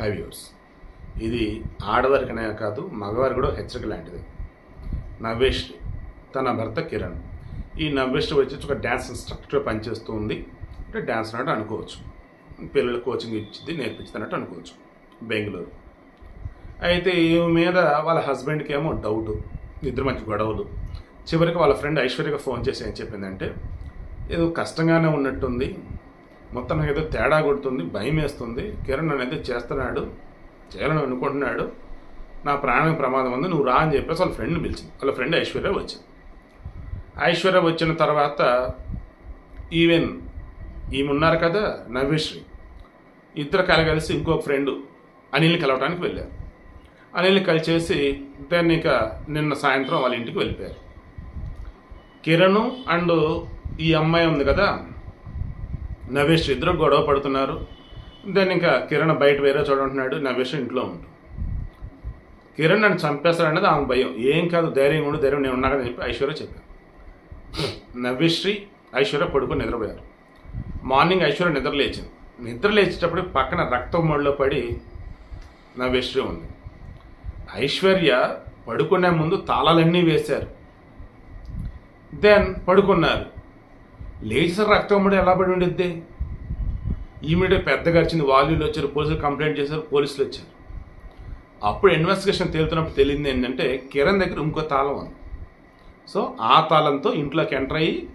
High viewers ఇది ఆడవారికనే కాదు మగవారికి కూడా హెచ్చరిక లాంటిది. నవ్వేశ్రీ తన భర్త కిరణ్. ఈ నవ్వేశ్రీ వచ్చి ఒక డ్యాన్స్ ఇన్స్ట్రక్టర్ పనిచేస్తూ ఉంది. అంటే డ్యాన్స్ అన్నట్టు అనుకోవచ్చు. పిల్లలు కోచింగ్ ఇచ్చింది నేర్పించింది అనుకోవచ్చు. బెంగళూరు. అయితే ఈమె మీద వాళ్ళ హస్బెండ్కి ఏమో డౌట్ ఇద్దరు మంచి గొడవలు. చివరికి వాళ్ళ ఫ్రెండ్ ఐశ్వర్యకి ఫోన్ చేసి ఏం చెప్పిందంటే ఏదో కష్టంగానే ఉన్నట్టుంది మొత్తం నాకు ఏదో తేడా కొడుతుంది భయం వేస్తుంది కిరణ్ అనేది చేస్తున్నాడు చేయాలని అనుకుంటున్నాడు. నా ప్రాణం ప్రమాదం ఉంది నువ్వు రా అని చెప్పేసి వాళ్ళ ఫ్రెండ్ని పిలిచింది. వాళ్ళ ఫ్రెండ్ ఐశ్వర్య వచ్చింది. ఐశ్వర్య వచ్చిన తర్వాత ఈవెన్ ఈమె ఉన్నారు కదా నవ్యశ్రీ. ఇద్దరు కలగలిసి ఇంకొక ఫ్రెండ్ అనిల్ని కలవడానికి వెళ్ళారు. అనిల్ని కలిసేసి దాన్ని ఇక నిన్న సాయంత్రం వాళ్ళ ఇంటికి వెళ్ళిపోయారు. కిరణ్ అండ్ ఈ అమ్మాయి ఉంది కదా నవేష్ ఇద్దరు గొడవ పడుతున్నారు. దాన్ని ఇంకా కిరణ్ బయట వేరే చూడంటున్నాడు నవేష్ ఇంట్లో ఉంటుంది కిరణ్ నన్ను చంపేస్తాడన్నది ఆమె భయం. ఏం కాదు ధైర్యం ఉండు ధైర్యం నేను ఉన్నా కదా చెప్పి ఐశ్వర్య చెప్పాను నవ్యశ్రీ ఐశ్వర్య పడుకొని నిద్రపోయారు. మార్నింగ్ ఐశ్వర్య నిద్ర లేచింది. నిద్ర లేచేటప్పుడు పక్కన రక్తం మొడిలో పడి నవ్యశ్రీ ఉంది. ఐశ్వర్య పడుకునే ముందు తాళాలన్నీ వేశారు. దెన్ పడుకున్నారు. లేచేసరి రక్తం కూడా ఎలా పడి ఉండిద్ది? ఈమెడే పెద్దగా వచ్చింది వాల్యూలు వచ్చారు పోలీసులు కంప్లైంట్ చేశారు పోలీసులు వచ్చారు. అప్పుడు ఇన్వెస్టిగేషన్ తేలుతున్నప్పుడు తెలిసింది ఏంటంటే కిరణ్ దగ్గర ఇంకో తాళం ఉంది. సో ఆ తాళంతో ఇంట్లోకి ఎంటర్ అయ్యి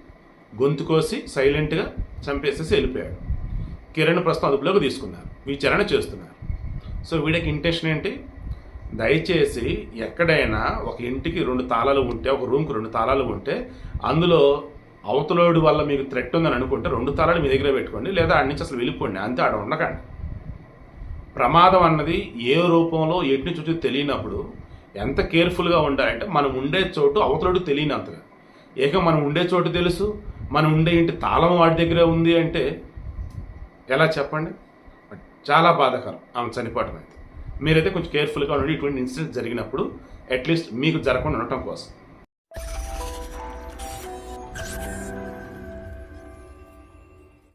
గొంతు కోసి సైలెంట్గా చంపేసేసి వెళ్ళిపోయాడు. కిరణ్ ప్రస్తుతం అదుపులోకి తీసుకున్నారు. విచారణ చేస్తున్నారు. సో వీడికి ఇంటెన్షన్ ఏంటి? దయచేసి ఎక్కడైనా ఒక ఇంటికి రెండు తాళాలు ఉంటే ఒక రూమ్కి రెండు తాళాలు ఉంటే అందులో అవతలోడు వల్ల మీకు థ్రెట్ ఉందని అనుకుంటే రెండు తలలు మీ దగ్గర పెట్టుకోండి లేదా ఆడి నుంచి అసలు వెళ్ళిపోండి అంతే ఆడ ఉండకండి. ప్రమాదం అన్నది ఏ రూపంలో ఎటు నుంచి తెలియనప్పుడు ఎంత కేర్ఫుల్గా ఉండాలంటే మనం ఉండే చోటు అవతలోడు తెలియనంతగా. ఏక మనం ఉండే చోటు తెలుసు మనం ఉండే ఇంటి తాళం వాడి దగ్గరే ఉంది అంటే ఎలా చెప్పండి? చాలా బాధాకరం. ఆమె చనిపోవడం అయితే. మీరైతే కొంచెం కేర్ఫుల్గా ఉండి ఇటువంటి ఇన్సిడెంట్ జరిగినప్పుడు అట్లీస్ట్ మీకు జరగకుండా ఉండటం కోసం.